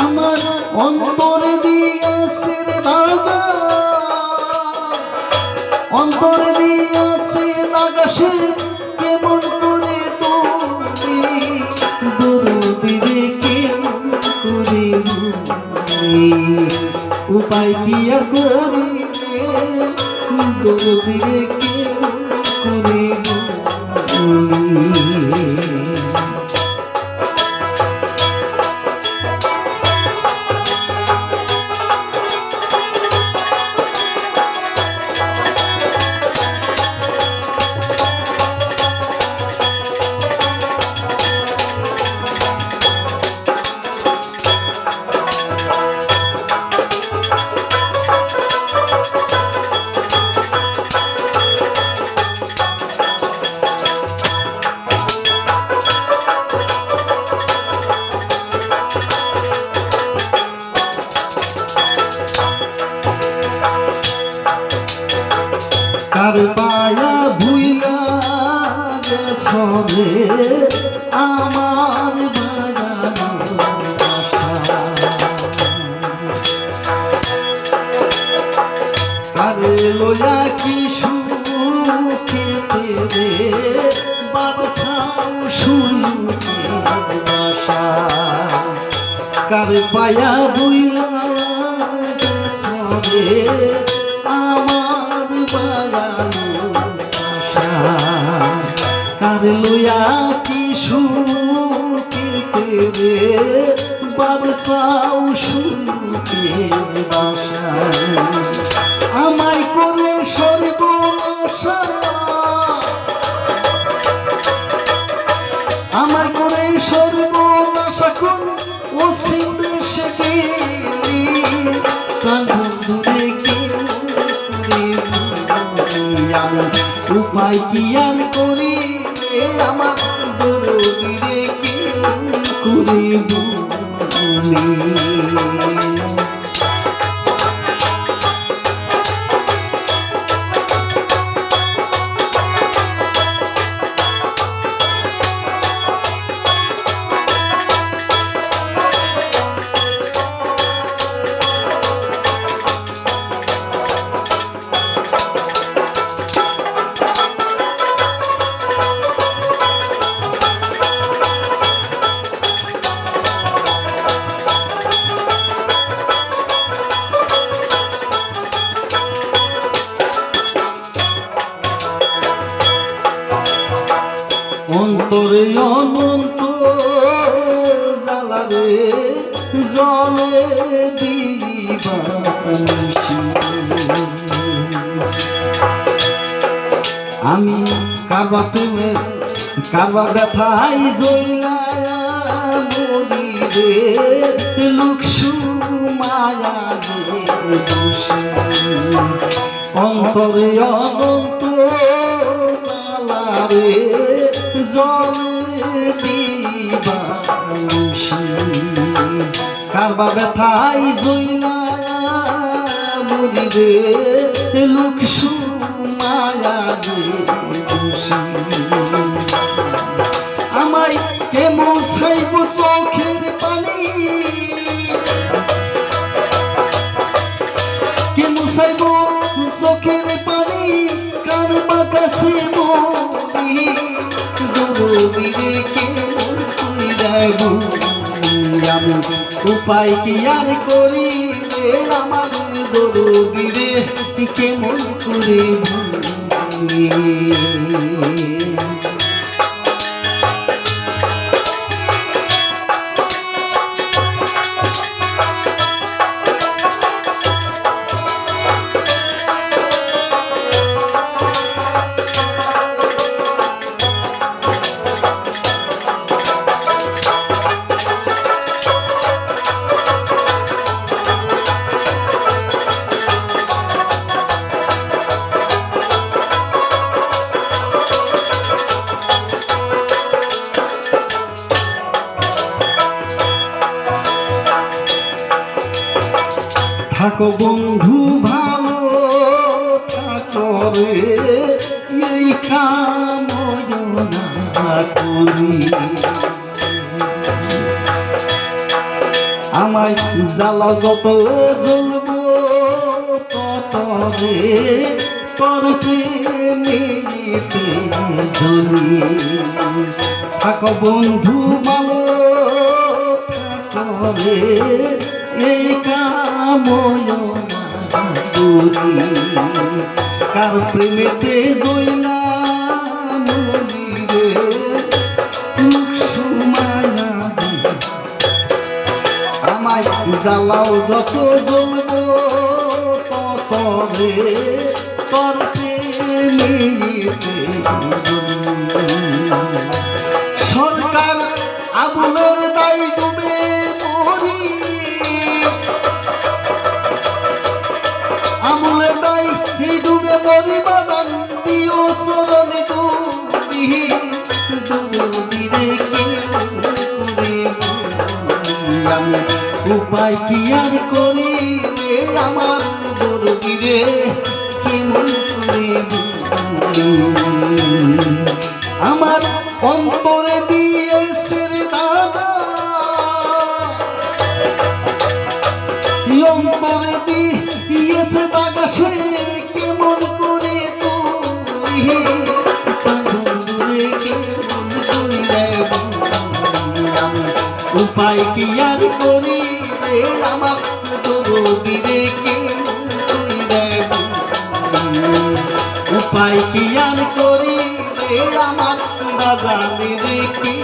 আমার অন্তরে দিয়েছে দাগা অন্তরে দিয়েছে দাগা সে কেমন করে তুমি? দরদিরে উপায় কি করিবে? দরদিরে কেমন করিব কার পায়া ভুইলা গেছরে আমার। কারে লয়া কি সুখে রে বাবসাও বাসা কার পায়া বুইলা সবে কার লইয়া কি সুখে রে? বাবসাও বাসা। আমায় করলে সর্বনাশা। আমার করে সর্বনাশা কোন ও শেখে উপায় কি দরদিরে অন্তরে অনন্ত জ্বালারে জলে আমি কারবা প্রেমে কারবা ব্যথাই রে লুকসু মায়া অন্তরে অনন্ত রে জলে দিবাংশী কারবা ব্যথাই জইলা মরি লোক মায়া দোষী আমায় কে মোসাইব চোখের পানি। কে মুসাইব চোখের পানি কার বাতাসে মরি দূরে কে যাব উপায় কি আর করি? আমার দরদিরে কেমন করে থাকো বন্ধু ভালো, থাকো রে, এই কামনা করি। আমায় জ্বালা যত জ্বলব, তত রে করতে নিতে বন্ধু ভালো, থাকো এই কামনা করি প্রেমেতে জইলা আমায় জ্বালাও যত জ্বলব তত রে করতে নিতে উপায় কি আর করি আমার দরদিরে আমার অন্তরে দাদা অন্তরে দিয়েছে দাদা সে কেমন করে তুই উপায় কি আর করি আমার দরদিরে উপায় কি আর করি আমার দাদা উপায় কি